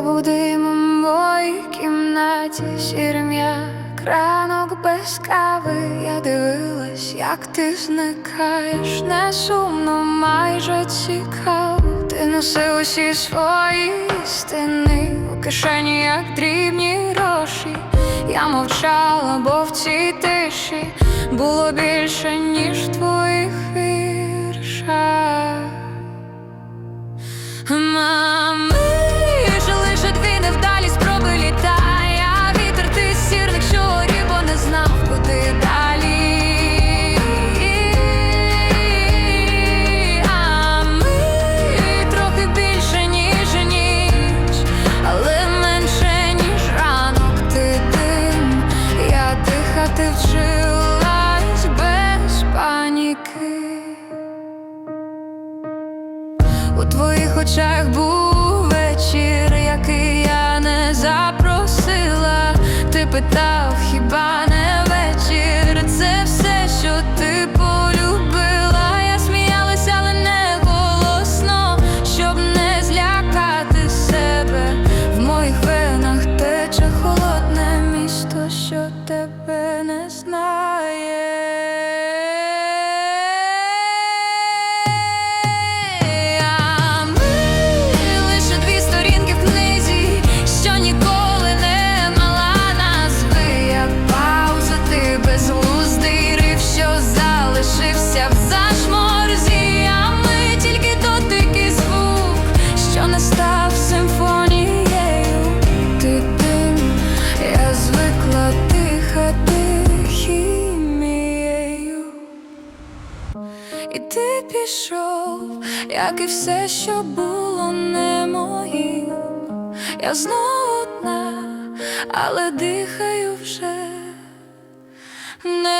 Ти будемо в моїй кімнаті сірим як ранок без кави. Я дивилась, як ти зникаєш, не сумно, майже цікаво. Ти носив усі свої стіни у кишені, як дрібні гроші. Я мовчала, бо в цій тиші було більше, ніж твоїх віршах. Мами, паніки. У твоїх очах був вечір, який я не запросила. Ти питав, хіба І ти пішов, як і все, що було не моїм. Я знову одна, але дихаю вже не